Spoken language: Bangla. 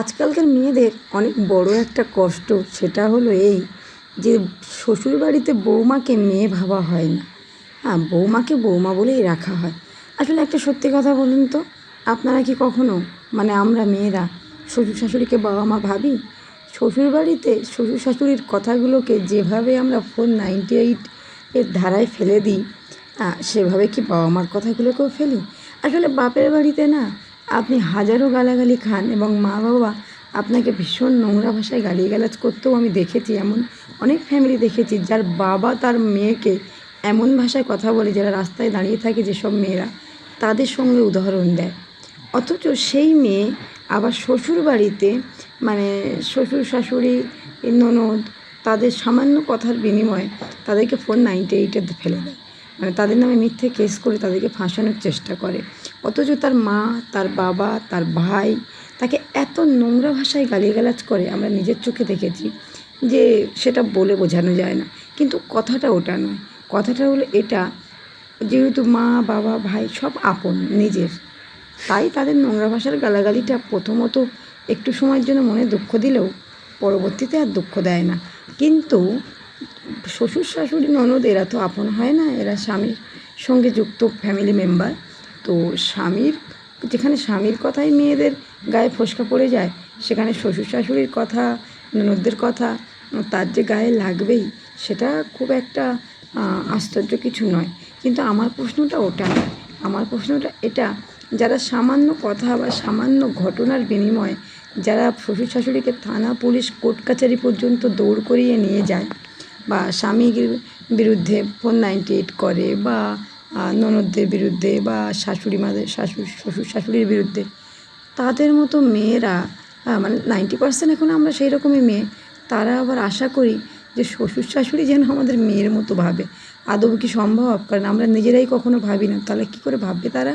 আজকালকার মেয়েদের অনেক বড় একটা কষ্ট সেটা হলো এই যে শ্বশুরবাড়িতে বৌমাকে মেয়ে ভাবা হয় না। হ্যাঁ বৌমাকে বৌমা বলেই রাখা হয়। আসলে একটা সত্যি কথা বলুন তো, আপনারা কি কখনো মানে আমরা মেয়েরা শ্বশুর শাশুড়িকে বাবা মা ভাবি? শ্বশুরবাড়িতে শ্বশুর শাশুড়ির কথাগুলোকে যেভাবে আমরা ফোন নাইনটি এইট এর ধারায় ফেলে দিই সেভাবে কি বাবা মার কথাগুলোকেও ফেলি? আসলে বাপের বাড়িতে না আপনি হাজারো গালাগালি খান এবং মা বাবা আপনাকে ভীষণ নোংরা ভাষায় গালিগালাজ করতেও আমি দেখেছি, এমন অনেক ফ্যামিলি দেখেছি যার বাবা তার মেয়েকে এমন ভাষায় কথা বলে যারা রাস্তায় দাঁড়িয়ে থাকে যেসব মেয়েরা, তাদের সঙ্গে উদাহরণ দেয়। অথচ সেই মেয়ে আবার শ্বশুর বাড়িতে মানে শ্বশুর শাশুড়ি, ননদ, তাদের সামান্য কথার বিনিময়ে তাদেরকে ফোন নাইনটি এইটে ফেলে দেয়। মানে তাদের নামে মিথ্যে কেস করে তাদেরকে ফাঁসানোর চেষ্টা করে। অথচ তার মা, তার বাবা, তার ভাই তাকে এত নোংরা ভাষায় গালিগালাজ করে আমরা নিজের চোখে দেখেছি যে সেটা বলে বোঝানো যায় না। কিন্তু কথাটা ওটা নয়। কথাটা হলো এটা, যেহেতু মা, বাবা, ভাই সব আপন, নিজের। তাই তাদের নোংরা ভাষার গালাগালিটা প্রথমত একটু সময়ের জন্য মনে দুঃখ দিলেও পরবর্তীতে আর দুঃখ দেয় না। কিন্তু শ্বশুর শাশুড়ি, ননদ, এরা তো আপন হয় না, এরা স্বামীর সঙ্গে যুক্ত ফ্যামিলি মেম্বার তো স্বামীর, যেখানে স্বামীর কথাই মেয়েদের গায়ে ফোসকা পড়ে যায়, সেখানে শ্বশুর শাশুড়ির কথা, ননদদের কথা, তার যে গায়ে লাগবেই, সেটা খুব একটা আশ্চর্য কিছু নয়। কিন্তু আমার প্রশ্নটা ওটা নয় আমার প্রশ্নটা এটা, যারা সামান্য কথা বা সামান্য ঘটনার বিনিময়ে যারা শ্বশুর শাশুড়িকে থানা, পুলিশ, কোর্ট কাছারি পর্যন্ত দৌড় করিয়ে নিয়ে যায় বা স্বামীর বিরুদ্ধে ফোন নাইনটি এইট করে বা ননদদের বিরুদ্ধে বা শাশুড়ি মাদের, শাশুড়, শ্বশুর, শাশুড়ির বিরুদ্ধে, তাদের মতো মেয়েরা মানে নাইনটি পার্সেন্ট এখন আমরা সেই রকমই মেয়ে, তারা আবার আশা করি যে শ্বশুর, শাশুড়ি যেন আমাদের মেয়ের মতো ভাবে। আদৌ কি সম্ভব? কারণ আমরা নিজেরাই কখনো ভাবি না। তাহলে কী করে ভাববে তারা?